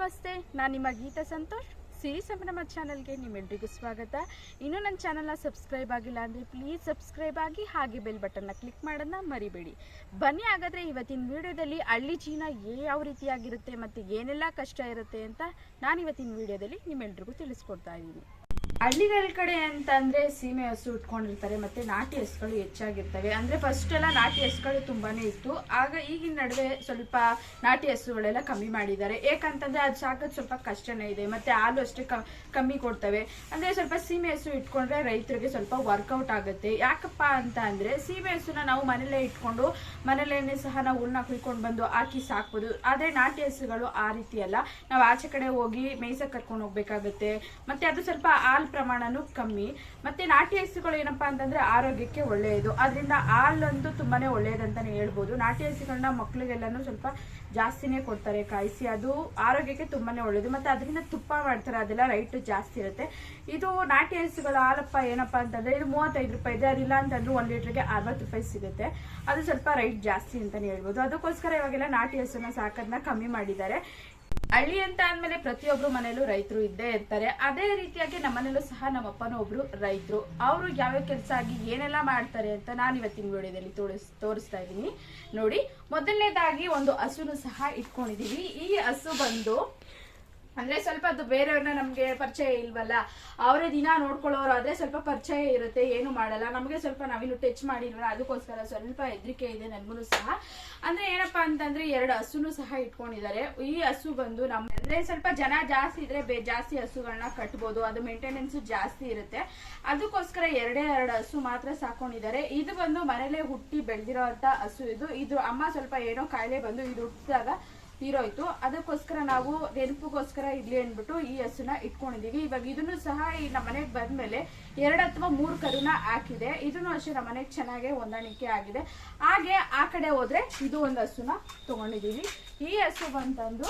ನಮಸ್ತೆ, ನಾನು ನಿಮ್ಮ ಗೀತಾ ಸಂತೋಷ್. ಸಿರಿ ಸಂಭ್ರಮ ಚಾನಲ್ಗೆ ನಿಮ್ಮೆಲ್ರಿಗೂ ಸ್ವಾಗತ. ಇನ್ನೂ ನನ್ನ ಚಾನಲ್ನ ಸಬ್ಸ್ಕ್ರೈಬ್ ಆಗಿಲ್ಲ ಅಂದರೆ ಪ್ಲೀಸ್ ಸಬ್ಸ್ಕ್ರೈಬ್ ಆಗಿ ಹಾಗೆ ಬೆಲ್ ಬಟನ್ನ ಕ್ಲಿಕ್ ಮಾಡೋದನ್ನ ಮರಿಬೇಡಿ. ಬನ್ನಿ ಹಾಗಾದರೆ ಇವತ್ತಿನ ವಿಡಿಯೋದಲ್ಲಿ ಹಳ್ಳಿ ಜೀವನ ಯಾವ ರೀತಿಯಾಗಿರುತ್ತೆ ಮತ್ತು ಏನೆಲ್ಲ ಕಷ್ಟ ಇರುತ್ತೆ ಅಂತ ನಾನು ಇವತ್ತಿನ ವಿಡಿಯೋದಲ್ಲಿ ನಿಮ್ಮೆಲ್ರಿಗೂ ತಿಳಿಸ್ಕೊಡ್ತಾ ಇದ್ದೀನಿ. ಹಳ್ಳಿಗಳ ಕಡೆ ಅಂತಂದ್ರೆ ಸೀಮೆ ಹಸು ಇಟ್ಕೊಂಡಿರ್ತಾರೆ ಮತ್ತೆ ನಾಟಿ ಹಸುಗಳು ಹೆಚ್ಚಾಗಿರ್ತವೆ. ಅಂದ್ರೆ ಫಸ್ಟ್ ಎಲ್ಲ ನಾಟಿ ಹಸುಗಳು ತುಂಬಾನೇ ಇತ್ತು. ಆಗ ಈಗಿನ ನಡುವೆ ಸ್ವಲ್ಪ ನಾಟಿ ಹಸುಗಳೆಲ್ಲ ಕಮ್ಮಿ ಮಾಡಿದ್ದಾರೆ. ಏಕಂತಂದ್ರೆ ಅದು ಸಾಕೋದು ಸ್ವಲ್ಪ ಕಷ್ಟನೇ ಇದೆ, ಮತ್ತೆ ಹಾಲು ಅಷ್ಟೇ ಕಮ್ಮಿ ಕೊಡ್ತವೆ. ಅಂದ್ರೆ ಸ್ವಲ್ಪ ಸೀಮೆ ಹಸು ಇಟ್ಕೊಂಡ್ರೆ ರೈತರಿಗೆ ಸ್ವಲ್ಪ ವರ್ಕೌಟ್ ಆಗುತ್ತೆ. ಯಾಕಪ್ಪ ಅಂತ ಅಂದ್ರೆ ಸೀಮೆ ಹಸುನ ನಾವು ಮನೇಲೇ ಇಟ್ಕೊಂಡು ಮನೇಲೇನೆ ಸಹ ನಾವು ಹುಲ್ನ ಕುಯ್ಕೊಂಡು ಬಂದು ಹಾಕಿ ಸಾಕ್ಬೋದು. ಆದ್ರೆ ನಾಟಿ ಹಸುಗಳು ಆ ರೀತಿ ಅಲ್ಲ. ನಾವು ಆಚೆ ಕಡೆ ಹೋಗಿ ಮೇಯ್ಸಕ್ ಕರ್ಕೊಂಡು ಹೋಗ್ಬೇಕಾಗುತ್ತೆ. ಮತ್ತೆ ಅದು ಸ್ವಲ್ಪ ಹಾಲ್ ಪ್ರಮಾಣನೂ ಕಮ್ಮಿ. ಮತ್ತೆ ನಾಟಿ ಹಸುಗಳು ಏನಪ್ಪಾ ಅಂತಂದ್ರೆ ಆರೋಗ್ಯಕ್ಕೆ ಒಳ್ಳೆಯದು. ಅದರಿಂದ ಹಾಲಂತೂ ತುಂಬಾನೇ ಒಳ್ಳೆಯದಂತಾನೆ ಹೇಳ್ಬೋದು. ನಾಟಿ ಹಸುಗಳನ್ನ ಮಕ್ಳಿಗೆಲ್ಲಾನು ಸ್ವಲ್ಪ ಜಾಸ್ತಿನೇ ಕೊಡ್ತಾರೆ ಕಾಯಿಸಿ. ಅದು ಆರೋಗ್ಯಕ್ಕೆ ತುಂಬಾನೇ ಒಳ್ಳೆಯದು. ಮತ್ತೆ ಅದರಿಂದ ತುಪ್ಪ ಮಾಡ್ತಾರೆ, ಅದೆಲ್ಲ ರೈಟ್ ಜಾಸ್ತಿ ಇರುತ್ತೆ. ಇದು ನಾಟಿ ಹಸುಗಳ ಹಾಲಪ್ಪ ಏನಪ್ಪ ಅಂತಂದ್ರೆ ಇದು ಮೂವತ್ತೈದು ರೂಪಾಯಿ ಇದೆ. ಅದಿಲ್ಲ ಅಂತಂದ್ರೆ ಒಂದ್ ಲೀಟರ್ಗೆ ಅರವತ್ತು ರೂಪಾಯಿ ಸಿಗುತ್ತೆ. ಅದು ಸ್ವಲ್ಪ ರೈಟ್ ಜಾಸ್ತಿ ಅಂತಾನೆ ಹೇಳ್ಬೋದು. ಅದಕ್ಕೋಸ್ಕರ ಇವಾಗೆಲ್ಲ ನಾಟಿ ಹಸುನ ಸಾಕೋದನ್ನ ಕಮ್ಮಿ ಮಾಡಿದ್ದಾರೆ. ಹಳ್ಳಿ ಅಂತ ಅಂದ್ಮೇಲೆ ಪ್ರತಿಯೊಬ್ರು ಮನೇಲೂ ರೈತರು ಇದ್ದೇ ಇರ್ತಾರೆ. ಅದೇ ರೀತಿಯಾಗಿ ನಮ್ಮನೇಲೂ ಸಹ ನಮ್ಮಪ್ಪನೂ ಒಬ್ರು ರೈತರು. ಅವರು ಯಾವ್ಯಾವ ಕೆಲಸ ಆಗಿ ಏನೆಲ್ಲ ಮಾಡ್ತಾರೆ ಅಂತ ನಾನು ಇವತ್ತಿನ ವಿಡಿಯೋದಲ್ಲಿ ತೋರಿಸ್, ತೋರಿಸ್ತಾ ಇದ್ದೀನಿ. ನೋಡಿ, ಮೊದಲನೇದಾಗಿ ಒಂದು ಹಸುನು ಸಹ ಇಟ್ಕೊಂಡಿದೀವಿ. ಈ ಹಸು ಬಂದು ಅಂದ್ರೆ ಸ್ವಲ್ಪ ಅದು ಬೇರೆಯವ್ರನ್ನ ನಮ್ಗೆ ಪರಿಚಯ ಇಲ್ವಲ್ಲ, ಅವರೇ ದಿನ ನೋಡ್ಕೊಳ್ಳೋರು ಆದ್ರೆ ಸ್ವಲ್ಪ ಪರಿಚಯ ಇರುತ್ತೆ, ಏನು ಮಾಡಲ್ಲ. ನಮಗೆ ಸ್ವಲ್ಪ ನಾವಿನ್ನು ಟಚ್ ಮಾಡಿರೋಣ ಅದಕ್ಕೋಸ್ಕರ ಸ್ವಲ್ಪ ಹೆದರಿಕೆ ಇದೆ ನನ್ಗೂ ಸಹ. ಅಂದ್ರೆ ಏನಪ್ಪಾ ಅಂತಂದ್ರೆ ಎರಡು ಹಸುನು ಸಹ ಇಟ್ಕೊಂಡಿದ್ದಾರೆ. ಈ ಹಸು ಬಂದು ನಮ್ ಅಂದ್ರೆ ಸ್ವಲ್ಪ ಜನ ಜಾಸ್ತಿ ಇದ್ರೆ ಬೇ ಜಾಸ್ತಿ ಹಸುಗಳನ್ನ ಕಟ್ಬೋದು, ಅದು ಮೇಂಟೆನೆನ್ಸ್ ಜಾಸ್ತಿ ಇರುತ್ತೆ. ಅದಕ್ಕೋಸ್ಕರ ಎರಡೇ ಎರಡು ಹಸು ಮಾತ್ರ ಸಾಕೊಂಡಿದ್ದಾರೆ. ಇದು ಬಂದು ಮನೇಲೆ ಹುಟ್ಟಿ ಬೆಳೆದಿರೋ ಹಸು ಇದು. ಇದು ಅಮ್ಮ ಸ್ವಲ್ಪ ಏನೋ ಕಾಯಿಲೆ ಬಂದು ಇದು ಹುಟ್ಟಿದಾಗ ತೀರೋಯ್ತು ಅದಕ್ಕೋಸ್ಕರ ನಾವು ನೆನಪಿಗೋಸ್ಕರ ಇಡ್ಲಿ ಅಂದ್ಬಿಟ್ಟು ಈ ಹಸುನ ಇಟ್ಕೊಂಡಿದೀವಿ. ಇವಾಗ ಇದನ್ನು ಸಹ ಈ ನಮ್ಮ ಮನೆಗೆ ಬಂದ್ಮೇಲೆ ಎರಡು ಅಥವಾ ಮೂರು ಕರುನ ಹಾಕಿದೆ. ಇದನ್ನು ಅಷ್ಟೇ ನಮ್ಮ ಮನೆಗೆ ಚೆನ್ನಾಗೆ ಹೊಂದಾಣಿಕೆ ಆಗಿದೆ. ಹಾಗೆ ಆ ಕಡೆ ಹೋದ್ರೆ ಇದು ಒಂದು ಹಸುನ ತಗೊಂಡಿದೀವಿ. ಈ ಹಸು ಬಂತಂದು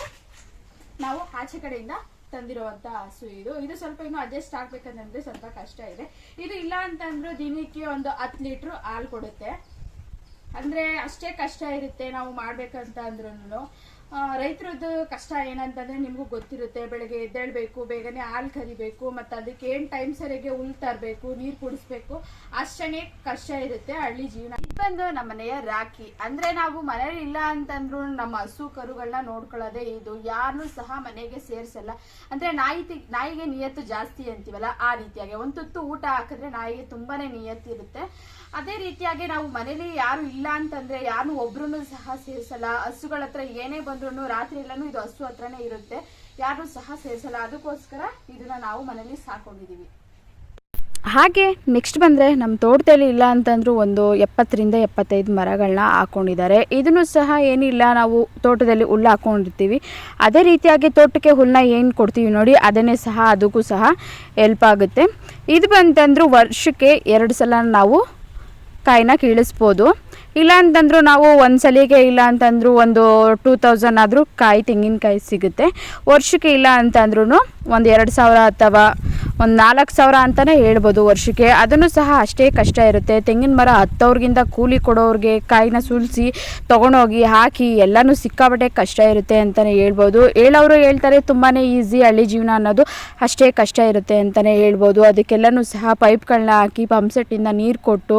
ನಾವು ಆಚೆ ಕಡೆಯಿಂದ ತಂದಿರುವಂತ ಹಸು ಇದು. ಇದು ಸ್ವಲ್ಪ ಇನ್ನು ಅಡ್ಜಸ್ಟ್ ಆಗ್ಬೇಕಂತಂದ್ರೆ ಸ್ವಲ್ಪ ಕಷ್ಟ ಇದೆ. ಇದು ಇಲ್ಲ ಅಂತಂದ್ರೆ ದಿನಕ್ಕೆ ಒಂದು ಹತ್ತು ಲೀಟ್ರ್ ಹಾಲು ಕೊಡುತ್ತೆ. ಅಂದ್ರೆ ಅಷ್ಟೇ ಕಷ್ಟ ಇರುತ್ತೆ ನಾವು ಮಾಡ್ಬೇಕಂತ ಅಂದ್ರೂ ರೈತರದ್ದು ಕಷ್ಟ ಏನಂತಂದ್ರೆ ನಿಮಗೂ ಗೊತ್ತಿರುತ್ತೆ, ಬೆಳಗ್ಗೆ ಎದ್ದೇಳ್ಬೇಕು, ಬೇಗನೆ ಹಾಲು ಕರಿಬೇಕು, ಮತ್ತೆ ಅದಕ್ಕೆ ಏನು ಟೈಮ್ ಸರಿಯಾಗಿ ಹುಲ್ ತರಬೇಕು, ನೀರು ಕುಡಿಸ್ಬೇಕು ಅಷ್ಟೇ ಕಷ್ಟ ಇರುತ್ತೆ ಹಳ್ಳಿ ಜೀವನ. ಇದು ಬಂದು ನಮ್ಮ ಮನೆಯ ರಾಖಿ. ಅಂದ್ರೆ ನಾವು ಮನೇಲಿ ಇಲ್ಲ ಅಂತಂದ್ರು ನಮ್ಮ ಹಸು ಕರುಗಳನ್ನ ನೋಡ್ಕೊಳ್ಳೋದೇ ಇದು. ಯಾರನ್ನೂ ಸಹ ಮನೆಗೆ ಸೇರ್ಸಲ್ಲ. ಅಂದ್ರೆ ನಾಯಿ ನಾಯಿಗೆ ನಿಯತ್ತು ಜಾಸ್ತಿ ಅಂತೀವಲ್ಲ ಆ ರೀತಿಯಾಗಿ. ಒಂದು ತುತ್ತು ಊಟ ಹಾಕಿದ್ರೆ ನಾಯಿಗೆ ತುಂಬಾನೇ ನಿಯತ್ತು ಇರುತ್ತೆ. ಅದೇ ರೀತಿಯಾಗಿ ನಾವು ಮನೇಲಿ ಯಾರು ಇಲ್ಲ ಅಂತಂದ್ರೆ ಯಾರು ಒಬ್ರು ಸಹ ಸೇರಿಸಲ್ಲ. ಹಸುಗಳ ಹತ್ರ ಏನೇ ಬಂದ್ರು ರಾತ್ರಿ ಎಲ್ಲಾನು ಇದು ಹಸು ಹತ್ರನೇ ಇರುತ್ತೆ. ಯಾರು ಸಹ ಸೇರಿಸಲ್ಲ. ಅದಕ್ಕೋಸ್ಕರ ಇದನ್ನ ನಾವು ಮನೇಲಿ ಸಾಕೊಂಡಿದೀವಿ ಹಾಗೆ ನೆಕ್ಸ್ಟ್ ಬಂದರೆ ನಮ್ಮ ತೋಟದಲ್ಲಿ ಇಲ್ಲ ಅಂತಂದರೂ ಒಂದು ಎಪ್ಪತ್ತರಿಂದ ಎಪ್ಪತ್ತೈದು ಮರಗಳನ್ನ ಹಾಕೊಂಡಿದ್ದಾರೆ. ಇದನ್ನು ಸಹ ಏನಿಲ್ಲ, ನಾವು ತೋಟದಲ್ಲಿ ಹುಲ್ಲು ಹಾಕೊಂಡಿರ್ತೀವಿ. ಅದೇ ರೀತಿಯಾಗಿ ತೋಟಕ್ಕೆ ಹುಲ್ಲನ್ನ ಏನು ಕೊಡ್ತೀವಿ ನೋಡಿ, ಅದನ್ನೇ ಸಹ, ಅದಕ್ಕೂ ಸಹ ಹೆಲ್ಪ್ ಆಗುತ್ತೆ. ಇದು ಬಂತಂದರೂ ವರ್ಷಕ್ಕೆ ಎರಡು ಸಲ ನಾವು ಕಾಯಿನ ಕೀಳಿಸ್ಬೋದು. ಇಲ್ಲ ಅಂತಂದ್ರು ನಾವು ಒಂದು ಸಲಿಗೆ ಇಲ್ಲ ಅಂತಂದ್ರು ಒಂದು ಟೂ ತೌಸಂಡ್ ಆದರೂ ಕಾಯಿ ತೆಂಗಿನಕಾಯಿ ಸಿಗುತ್ತೆ. ವರ್ಷಕ್ಕೆ ಇಲ್ಲ ಅಂತಂದ್ರೂ ಒಂದು ಎರಡು ಸಾವಿರ ಅಥವಾ ಒಂದು ನಾಲ್ಕು ಸಾವಿರ ಅಂತಲೇ ಹೇಳ್ಬೋದು ವರ್ಷಕ್ಕೆ. ಅದನ್ನು ಸಹ ಅಷ್ಟೇ ಕಷ್ಟ ಇರುತ್ತೆ. ತೆಂಗಿನ ಮರ ಹತ್ತೋರ್ಗಿಂತ ಕೂಲಿ ಕೊಡೋರಿಗೆ ಕಾಯಿನ ಸುಲಿಸಿ ತೊಗೊಂಡೋಗಿ ಹಾಕಿ ಎಲ್ಲನೂ ಸಿಕ್ಕಾಬಟ್ಟೆ ಕಷ್ಟ ಇರುತ್ತೆ ಅಂತಲೇ ಹೇಳ್ಬೋದು. ಹೇಳೋರು ಹೇಳ್ತಾರೆ ತುಂಬಾ ಈಸಿ ಹಳ್ಳಿ ಜೀವನ ಅನ್ನೋದು ಅಷ್ಟೇ ಕಷ್ಟ ಇರುತ್ತೆ ಅಂತಲೇ ಹೇಳ್ಬೋದು. ಅದಕ್ಕೆಲ್ಲನೂ ಸಹ ಪೈಪ್ಗಳನ್ನ ಹಾಕಿ ಪಂಪ್ಸೆಟ್ಟಿಂದ ನೀರು ಕೊಟ್ಟು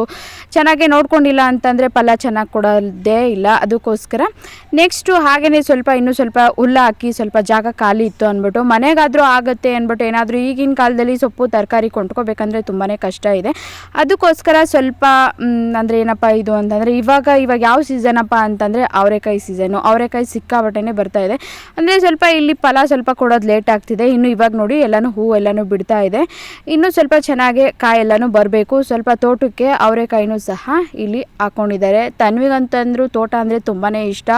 ಚೆನ್ನಾಗೆ ನೋಡ್ಕೊಂಡಿಲ್ಲ ಅಂತಂದರೆ ಫಲ ಚೆನ್ನಾಗಿ ಕೊಡೋದೇ ಇಲ್ಲ. ಅದಕ್ಕೋಸ್ಕರ ನೆಕ್ಸ್ಟು ಹಾಗೆಯೇ ಸ್ವಲ್ಪ ಇನ್ನೂ ಸ್ವಲ್ಪ ಹುಲ್ಲು ಹಾಕಿ ಸ್ವಲ್ಪ ಜಾಗ ಖಾಲಿ ಇತ್ತು ಅಂದ್ಬಿಟ್ಟು ಮನೆಗಾದರೂ ಆಗುತ್ತೆ ಅಂದ್ಬಿಟ್ಟು ಏನಾದರೂ ಈಗಿನ ಕಾಲದಲ್ಲಿ ಸೊಪ್ಪು, ತರಕಾರಿ ಕೊಂಡ್ಕೋಬೇಕಂದ್ರೆ ತುಂಬಾ ಕಷ್ಟ ಇದೆ. ಅದಕ್ಕೋಸ್ಕರ ಸ್ವಲ್ಪ ಅಂದರೆ ಏನಪ್ಪ ಇದು ಅಂತಂದರೆ ಇವಾಗ ಇವಾಗ ಯಾವ ಸೀಸನಪ್ಪ ಅಂತಂದರೆ ಅವರೆಕಾಯಿ ಸೀಸನು. ಅವರೆಕಾಯಿ ಸಿಕ್ಕಾಬಟ್ಟೆನೇ ಬರ್ತಾ ಇದೆ. ಅಂದರೆ ಸ್ವಲ್ಪ ಇಲ್ಲಿ ಫಲ ಸ್ವಲ್ಪ ಕೊಡೋದು ಲೇಟ್ ಆಗ್ತಿದೆ. ಇನ್ನು ಇವಾಗ ನೋಡಿ ಎಲ್ಲನೂ ಹೂ ಎಲ್ಲನೂ ಬಿಡ್ತಾ ಇದೆ. ಇನ್ನು ಸ್ವಲ್ಪ ಚೆನ್ನಾಗಿ ಕಾಯಿ ಎಲ್ಲನೂ ಬರಬೇಕು. ಸ್ವಲ್ಪ ತೋಟಕ್ಕೆ ಅವರೆಕಾಯಿನೂ ಸಹ ಇಲ್ಲಿ ಹಾಕ್ಕೊಂಡಿದ್ದಾರೆ ತನ್ವಿಗಂತಂದ್ರು ತೋಟ ಅಂದರೆ ತುಂಬಾ ಇಷ್ಟ.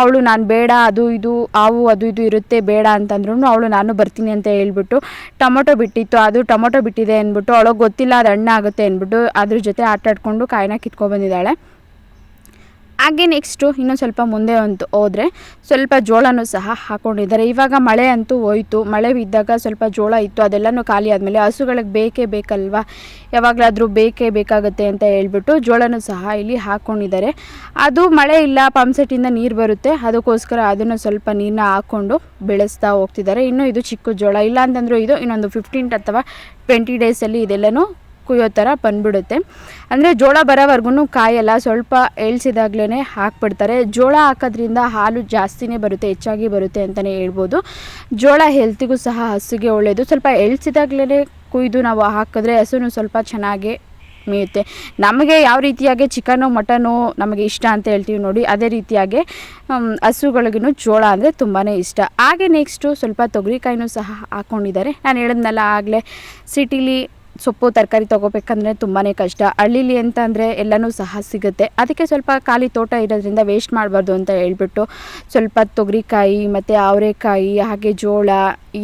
ಅವಳು ನಾನು ಬೇಡ, ಅದು ಇದು, ಹಾವು, ಅದು ಇದು ಇರುತ್ತೆ, ಬೇಡ ಅಂತಂದ್ರೂ ಅವಳು ನಾನು ಬರ್ತೀನಿ ಅಂತ ಹೇಳ್ಬಿಟ್ಟು ಟೊಮೊಟೊ ಬಿಟ್ಟಿತ್ತು ಅದು ಟೊಮೊಟೊ ಬಿಟ್ಟಿದೆ ಅಂದ್ಬಿಟ್ಟು ಅವಳಿಗೆ ಗೊತ್ತಿಲ್ಲ ಅದು ಹಣ್ಣಾಗುತ್ತೆ ಅಂದ್ಬಿಟ್ಟು ಅದ್ರ ಜೊತೆ ಆಟಾಡ್ಕೊಂಡು ಕಾಯಿನ ಕಿತ್ಕೊಬಂದಿದ್ದಾಳೆ ಹಾಗೆ ನೆಕ್ಸ್ಟು ಇನ್ನೊಂದು ಸ್ವಲ್ಪ ಮುಂದೆ ಅಂತ ಹೋದರೆ ಸ್ವಲ್ಪ ಜೋಳನೂ ಸಹ ಹಾಕ್ಕೊಂಡಿದ್ದಾರೆ ಇವಾಗ ಮಳೆ ಅಂತೂ ಹೋಯಿತು. ಮಳೆ ಬಿದ್ದಾಗ ಸ್ವಲ್ಪ ಜೋಳ ಇತ್ತು. ಅದೆಲ್ಲನೂ ಖಾಲಿ ಆದಮೇಲೆ ಹಸುಗಳಿಗೆ ಬೇಕೇ ಬೇಕಲ್ವಾ? ಯಾವಾಗಲಾದರೂ ಬೇಕೇ ಬೇಕಾಗುತ್ತೆ ಅಂತ ಹೇಳ್ಬಿಟ್ಟು ಜೋಳನೂ ಸಹ ಇಲ್ಲಿ ಹಾಕ್ಕೊಂಡಿದ್ದಾರೆ ಅದು ಮಳೆ ಇಲ್ಲ, ಪಂಪ್ಸೆಟ್ಟಿಂದ ನೀರು ಬರುತ್ತೆ. ಅದಕ್ಕೋಸ್ಕರ ಅದನ್ನು ಸ್ವಲ್ಪ ನೀರನ್ನ ಹಾಕ್ಕೊಂಡು ಬೆಳೆಸ್ತಾ ಹೋಗ್ತಿದ್ದಾರೆ. ಇನ್ನೂ ಇದು ಚಿಕ್ಕ ಜೋಳ. ಇಲ್ಲ ಅಂತಂದರೂ ಇದು ಇನ್ನೊಂದು ಫಿಫ್ಟೀನ್ ಅಥವಾ ಟ್ವೆಂಟಿ ಡೇಸಲ್ಲಿ ಇದೆಲ್ಲನೂ ಕುಯ್ಯೋ ಥರ ಬಂದ್ಬಿಡುತ್ತೆ. ಅಂದರೆ ಜೋಳ ಬರೋವರೆಗೂ ಕಾಯಲ್ಲ ಸ್ವಲ್ಪ ಎಳ್ಸಿದಾಗ್ಲೇ ಹಾಕ್ಬಿಡ್ತಾರೆ. ಜೋಳ ಹಾಕೋದ್ರಿಂದ ಹಾಲು ಜಾಸ್ತಿನೇ ಬರುತ್ತೆ, ಹೆಚ್ಚಾಗಿ ಬರುತ್ತೆ ಅಂತಲೇ ಹೇಳ್ಬೋದು. ಜೋಳ ಹೆಲ್ತಿಗೂ ಸಹ ಹಸುಗೆ ಒಳ್ಳೆಯದು ಸ್ವಲ್ಪ ಎಳ್ಸಿದಾಗ್ಲೇ ಕುಯ್ದು ನಾವು ಹಾಕಿದ್ರೆ ಹಸುನು ಸ್ವಲ್ಪ ಚೆನ್ನಾಗಿ ಮೇಯುತ್ತೆ. ನಮಗೆ ಯಾವ ರೀತಿಯಾಗಿ ಚಿಕನು ಮಟನು ನಮಗೆ ಇಷ್ಟ ಅಂತ ಹೇಳ್ತೀವಿ ನೋಡಿ. ಅದೇ ರೀತಿಯಾಗಿ ಹಸುಗಳಿಗೂ ಜೋಳ ಅಂದರೆ ತುಂಬಾ ಇಷ್ಟ. ಹಾಗೆ ನೆಕ್ಸ್ಟು ಸ್ವಲ್ಪ ತೊಗರಿಕಾಯಿನೂ ಸಹ ಹಾಕ್ಕೊಂಡಿದ್ದಾರೆ ನಾನು ಹೇಳಿದ್ನಲ್ಲ ಆಗಲೇ ಸಿಟಿಲಿ ಸೊಪ್ಪು, ತರಕಾರಿ ತೊಗೋಬೇಕಂದ್ರೆ ತುಂಬಾ ಕಷ್ಟ. ಹಳ್ಳಿಲಿ ಅಂತ ಅಂದರೆ ಎಲ್ಲನೂ ಸಹ ಸಿಗುತ್ತೆ. ಅದಕ್ಕೆ ಸ್ವಲ್ಪ ಖಾಲಿ ತೋಟ ಇರೋದ್ರಿಂದ ವೇಸ್ಟ್ ಮಾಡಬಾರ್ದು ಅಂತ ಹೇಳ್ಬಿಟ್ಟು ಸ್ವಲ್ಪ ತೊಗರಿಕಾಯಿ, ಮತ್ತು ಅವರೆಕಾಯಿ, ಹಾಗೆ ಜೋಳ,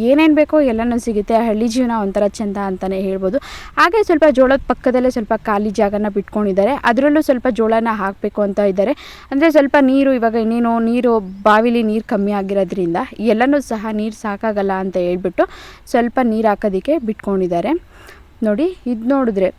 ಏನೇನು ಬೇಕೋ ಎಲ್ಲನೂ ಸಿಗುತ್ತೆ. ಹಳ್ಳಿ ಜೀವನ ಒಂಥರ ಚೆಂದ ಅಂತಲೇ ಹೇಳ್ಬೋದು. ಹಾಗೆ ಸ್ವಲ್ಪ ಜೋಳದ ಪಕ್ಕದಲ್ಲೇ ಸ್ವಲ್ಪ ಖಾಲಿ ಜಾಗನ ಬಿಟ್ಕೊಂಡಿದ್ದಾರೆ. ಅದರಲ್ಲೂ ಸ್ವಲ್ಪ ಜೋಳನ ಹಾಕಬೇಕು ಅಂತ ಇದ್ದಾರೆ. ಅಂದರೆ ಸ್ವಲ್ಪ ನೀರು, ಇವಾಗ ಇನ್ನೇನು ನೀರು, ಬಾವಿಲಿ ನೀರು ಕಮ್ಮಿ ಆಗಿರೋದ್ರಿಂದ ಎಲ್ಲನೂ ಸಹ ನೀರು ಸಾಕಾಗಲ್ಲ ಅಂತ ಹೇಳ್ಬಿಟ್ಟು ಸ್ವಲ್ಪ ನೀರು ಹಾಕೋದಕ್ಕೆ ಬಿಟ್ಕೊಂಡಿದ್ದಾರೆ. ನೋಡಿ, ಇದು ನೋಡಿದ್ರೆ.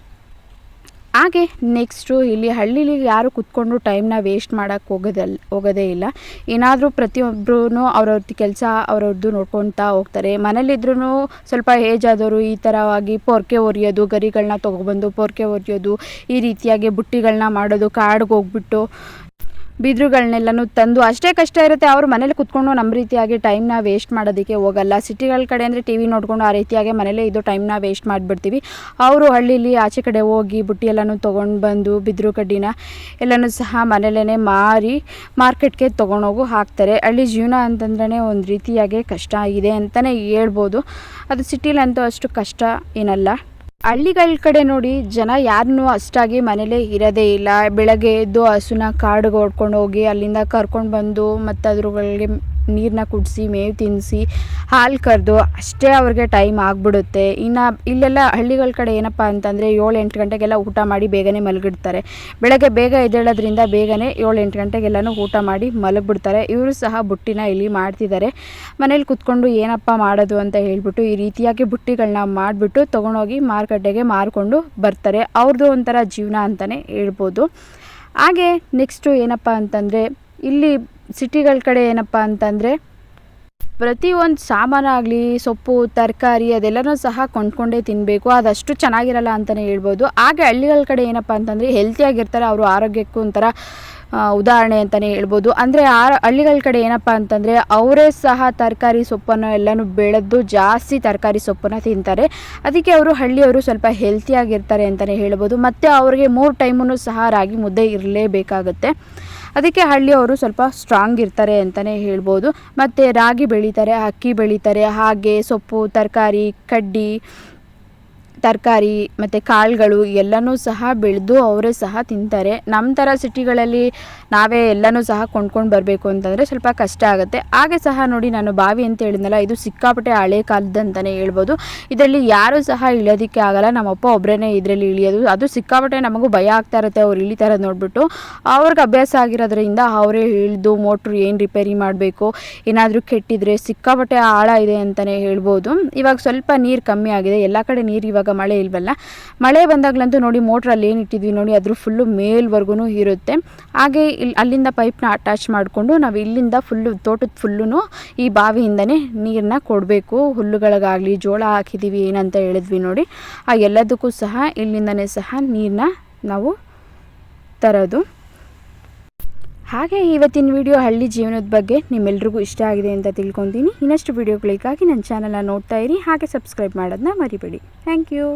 ಹಾಗೆ ನೆಕ್ಸ್ಟು ಇಲ್ಲಿ ಹಳ್ಳಿಲಿ ಯಾರು ಕುತ್ಕೊಂಡು ಟೈಮ್ನ ವೇಸ್ಟ್ ಮಾಡೋಕ್ಕೆ ಹೋಗೋದಲ್ಲ ಹೋಗೋದೇ ಇಲ್ಲ. ಏನಾದರೂ ಪ್ರತಿಯೊಬ್ಬರೂ ಅವ್ರವ್ರದ್ದು ಕೆಲಸ ಅವ್ರವ್ರದ್ದು ನೋಡ್ಕೊತಾ ಹೋಗ್ತಾರೆ. ಮನೇಲಿದ್ರೂ ಸ್ವಲ್ಪ ಏಜ್ ಆದವರು ಈ ಥರವಾಗಿ ಪೊರ್ಕೆ ಒರಿಯೋದು ಗರಿಗಳನ್ನ ತೊಗೊಬಂದು ಪೊರ್ಕೆ ಒರಿಯೋದು, ಈ ರೀತಿಯಾಗಿ ಬುಟ್ಟಿಗಳನ್ನ ಮಾಡೋದು, ಕಾಡಿಗೆ ಹೋಗ್ಬಿಟ್ಟು ಬಿದಿರುಗಳನ್ನೆಲ್ಲನೂ ತಂದು ಅಷ್ಟೇ ಕಷ್ಟ ಇರುತ್ತೆ. ಅವರು ಮನೇಲಿ ಕುತ್ಕೊಂಡು ನಮ್ಮ ರೀತಿಯಾಗಿ ಟೈಮ್ನ ವೇಸ್ಟ್ ಮಾಡೋದಕ್ಕೆ ಹೋಗಲ್ಲ. ಸಿಟಿಗಳ ಕಡೆ ಅಂದರೆ ಟಿ ವಿ ನೋಡಿಕೊಂಡು ಆ ರೀತಿಯಾಗಿ ಮನೇಲೇ ಇದು ಟೈಮ್ನ ವೇಸ್ಟ್ ಮಾಡಿಬಿಡ್ತೀವಿ. ಅವರು ಹಳ್ಳಿಲಿ ಆಚೆ ಕಡೆ ಹೋಗಿ ಬುಟ್ಟಿ ಎಲ್ಲನೂ ತೊಗೊಂಡು ಬಂದು ಬಿದಿರು ಕಡ್ಡಿನ ಎಲ್ಲನೂ ಸಹ ಮನೇಲೇ ಮಾರಿ ಮಾರ್ಕೆಟ್ಗೆ ತೊಗೊಂಡೋಗು ಹಾಕ್ತಾರೆ. ಹಳ್ಳಿ ಜೀವನ ಅಂತಂದ್ರೆ ಒಂದು ರೀತಿಯಾಗಿ ಕಷ್ಟ ಆಗಿದೆ ಅಂತಲೇ ಹೇಳ್ಬೋದು. ಅದು ಸಿಟಿಲಂತೂ ಅಷ್ಟು ಕಷ್ಟ ಏನಲ್ಲ. ಹಳ್ಳಿಗಳ ಕಡೆ ನೋಡಿ ಜನ ಯಾರನ್ನು ಅಷ್ಟಾಗಿ ಮನೇಲೇ ಇರೋದೇ ಇಲ್ಲ. ಬೆಳಗ್ಗೆ ಎದ್ದು ಹಸುನ ಕಾಡಿಗೆ ಹೊಡ್ಕೊಂಡು ಹೋಗಿ ಅಲ್ಲಿಂದ ಕರ್ಕೊಂಡು ಬಂದು ಮತ್ತು ಅದ್ರಗಳಿಗೆ ನೀರನ್ನ ಕುಡಿಸಿ, ಮೇವು ತಿನ್ನಿಸಿ ಹಾಲು ಕರೆದು ಅಷ್ಟೇ ಅವ್ರಿಗೆ ಟೈಮ್ ಆಗಿಬಿಡುತ್ತೆ. ಇನ್ನು ಇಲ್ಲೆಲ್ಲ ಹಳ್ಳಿಗಳ ಕಡೆ ಏನಪ್ಪ ಅಂತಂದರೆ ಏಳು ಎಂಟು ಗಂಟೆಗೆಲ್ಲ ಊಟ ಮಾಡಿ ಬೇಗನೆ ಮಲಗಿಡ್ತಾರೆ. ಬೆಳಗ್ಗೆ ಬೇಗ ಎದ್ದೇಳೋದ್ರಿಂದ ಬೇಗನೆ ಏಳು ಎಂಟು ಗಂಟೆಗೆಲ್ಲನೂ ಊಟ ಮಾಡಿ ಮಲಗಿಬಿಡ್ತಾರೆ. ಇವರು ಸಹ ಬುಟ್ಟಿನ ಇಲ್ಲಿ ಮಾಡ್ತಿದ್ದಾರೆ. ಮನೇಲಿ ಕುತ್ಕೊಂಡು ಏನಪ್ಪ ಮಾಡೋದು ಅಂತ ಹೇಳಿಬಿಟ್ಟು ಈ ರೀತಿಯಾಗಿ ಬುಟ್ಟಿಗಳನ್ನ ಮಾಡಿಬಿಟ್ಟು ತೊಗೊಂಡೋಗಿ ಮಾರುಕಟ್ಟೆಗೆ ಮಾರಿಕೊಂಡು ಬರ್ತಾರೆ. ಅವ್ರದ್ದು ಒಂಥರ ಜೀವನ ಅಂತಲೇ ಹೇಳ್ಬೋದು. ಹಾಗೆ ನೆಕ್ಸ್ಟು ಏನಪ್ಪ ಅಂತಂದರೆ ಇಲ್ಲಿ ಸಿಟಿಗಳ ಕಡೆ ಏನಪ್ಪ ಅಂತಂದರೆ ಪ್ರತಿಯೊಂದು ಸಾಮಾನಾಗಲಿ ಸೊಪ್ಪು, ತರಕಾರಿ ಅದೆಲ್ಲನೂ ಸಹ ಕೊಂಡ್ಕೊಂಡೇ ತಿನ್ನಬೇಕು ಅದಷ್ಟು ಚೆನ್ನಾಗಿರಲ್ಲ ಅಂತಲೇ ಹೇಳ್ಬೋದು. ಹಾಗೆ ಹಳ್ಳಿಗಳ ಕಡೆ ಏನಪ್ಪ ಅಂತಂದರೆ ಹೆಲ್ತಿಯಾಗಿರ್ತಾರೆ ಅವರು ಆರೋಗ್ಯಕ್ಕೂ ಒಂಥರ ಉದಾಹರಣೆ ಅಂತಲೇ ಹೇಳ್ಬೋದು. ಅಂದರೆ ಆ ಹಳ್ಳಿಗಳ ಕಡೆ ಏನಪ್ಪ ಅಂತಂದರೆ ಅವರೇ ಸಹ ತರಕಾರಿ ಸೊಪ್ಪನ್ನು ಎಲ್ಲನೂ ಬೆಳೆದು ಜಾಸ್ತಿ ತರಕಾರಿ ಸೊಪ್ಪನ್ನು ತಿಂತಾರೆ. ಅದಕ್ಕೆ ಅವರು ಹಳ್ಳಿಯವರು ಸ್ವಲ್ಪ ಹೆಲ್ತಿಯಾಗಿರ್ತಾರೆ ಅಂತಲೇ ಹೇಳ್ಬೋದು. ಮತ್ತು ಅವ್ರಿಗೆ ಮೂರು ಟೈಮೂ ಸಹ ರಾಗಿ ಮುದ್ದೆ ಇರಲೇಬೇಕಾಗುತ್ತೆ. ಅದಕ್ಕೆ ಹಳ್ಳಿಯವರು ಸ್ವಲ್ಪ ಸ್ಟ್ರಾಂಗ್ ಇರ್ತಾರೆ ಅಂತಲೇ ಹೇಳ್ಬೋದು. ಮತ್ತು ರಾಗಿ ಬೆಳೀತಾರೆ, ಅಕ್ಕಿ ಬೆಳೀತಾರೆ, ಹಾಗೆ ಸೊಪ್ಪು, ತರಕಾರಿ, ಕಡ್ಡಿ ತರಕಾರಿ ಮತ್ತು ಕಾಳುಗಳು ಎಲ್ಲನೂ ಸಹ ಬೆಳೆದು ಅವರೇ ಸಹ ತಿಂತಾರೆ. ನಮ್ಮ ಥರ ಸಿಟಿಗಳಲ್ಲಿ ನಾವೇ ಎಲ್ಲನೂ ಸಹ ಕೊಂಡ್ಕೊಂಡು ಬರಬೇಕು ಅಂತಂದರೆ ಸ್ವಲ್ಪ ಕಷ್ಟ ಆಗುತ್ತೆ. ಹಾಗೆ ಸಹ ನೋಡಿ ನಾನು ಬಾವಿ ಅಂತ ಹೇಳಿದ್ನಲ್ಲ, ಇದು ಸಿಕ್ಕಾಪಟ್ಟೆ ಹಳೆ ಕಾಲದ ಅಂತಲೇ ಹೇಳ್ಬೋದು. ಇದರಲ್ಲಿ ಯಾರೂ ಸಹ ಇಳಿಯೋದಕ್ಕೆ ಆಗಲ್ಲ. ನಮ್ಮಪ್ಪ ಒಬ್ಬರೇ ಇದರಲ್ಲಿ ಇಳಿಯೋದು. ಅದು ಸಿಕ್ಕಾಪಟ್ಟೆ ನಮಗೂ ಭಯ ಆಗ್ತಾ ಇರುತ್ತೆ. ಅವ್ರು ಇಳಿತಾರದು ನೋಡಿಬಿಟ್ಟು ಅವ್ರಿಗೆ ಅಭ್ಯಾಸ ಆಗಿರೋದ್ರಿಂದ ಅವರೇ ಇಳಿದು ಮೋಟ್ರು ಏನು ರಿಪೇರಿ ಮಾಡಬೇಕು, ಏನಾದರೂ ಕೆಟ್ಟಿದ್ರೆ ಸಿಕ್ಕಾಪಟ್ಟೆ ಆಳ ಇದೆ ಅಂತಲೇ ಹೇಳ್ಬೋದು. ಇವಾಗ ಸ್ವಲ್ಪ ನೀರು ಕಮ್ಮಿ ಆಗಿದೆ. ಎಲ್ಲ ಕಡೆ ನೀರು ಇವಾಗ ಮಳೆ ಇಲ್ವಲ್ಲ? ಮಳೆ ಬಂದಾಗಲಂತೂ ನೋಡಿ ಮೋಟ್ರಲ್ಲಿ ಏನು ಇಟ್ಟಿದ್ವಿ ನೋಡಿ, ಅದ್ರ ಫುಲ್ಲು ಮೇಲ್ವರೆಗೂ ಇರುತ್ತೆ ಹಾಗೆ ಇಲ್ಲಿ ಅಲ್ಲಿಂದ ಪೈಪ್ನ ಅಟ್ಯಾಚ್ ಮಾಡಿಕೊಂಡು ನಾವು ಇಲ್ಲಿಂದ ಫುಲ್ಲು ತೋಟದ ಫುಲ್ಲು ಈ ಬಾವಿಯಿಂದನೇ ನೀರನ್ನ ಕೊಡಬೇಕು. ಹುಲ್ಲುಗಳಿಗಾಗಲಿ, ಜೋಳ ಹಾಕಿದ್ದೀವಿ ಏನಂತ ಹೇಳಿದ್ವಿ ನೋಡಿ. ಆ ಎಲ್ಲದಕ್ಕೂ ಸಹ ಇಲ್ಲಿಂದನೇ ಸಹ ನೀರನ್ನ ನಾವು ತರೋದು. ಹಾಗೆ ಇವತ್ತಿನ ವಿಡಿಯೋ ಹಳ್ಳಿ ಜೀವನದ ಬಗ್ಗೆ ನಿಮ್ಮೆಲ್ರಿಗೂ ಇಷ್ಟ ಆಗಿದೆ ಅಂತ ತಿಳ್ಕೊತೀನಿ. ಇನ್ನಷ್ಟು ವಿಡಿಯೋಗಳಿಗಾಗಿ ನನ್ನ ಚಾನಲ್ನ ನೋಡ್ತಾ ಇರಿ, ಹಾಗೆ ಸಬ್ಸ್ಕ್ರೈಬ್ ಮಾಡೋದನ್ನ ಮರಿಬೇಡಿ. Thank you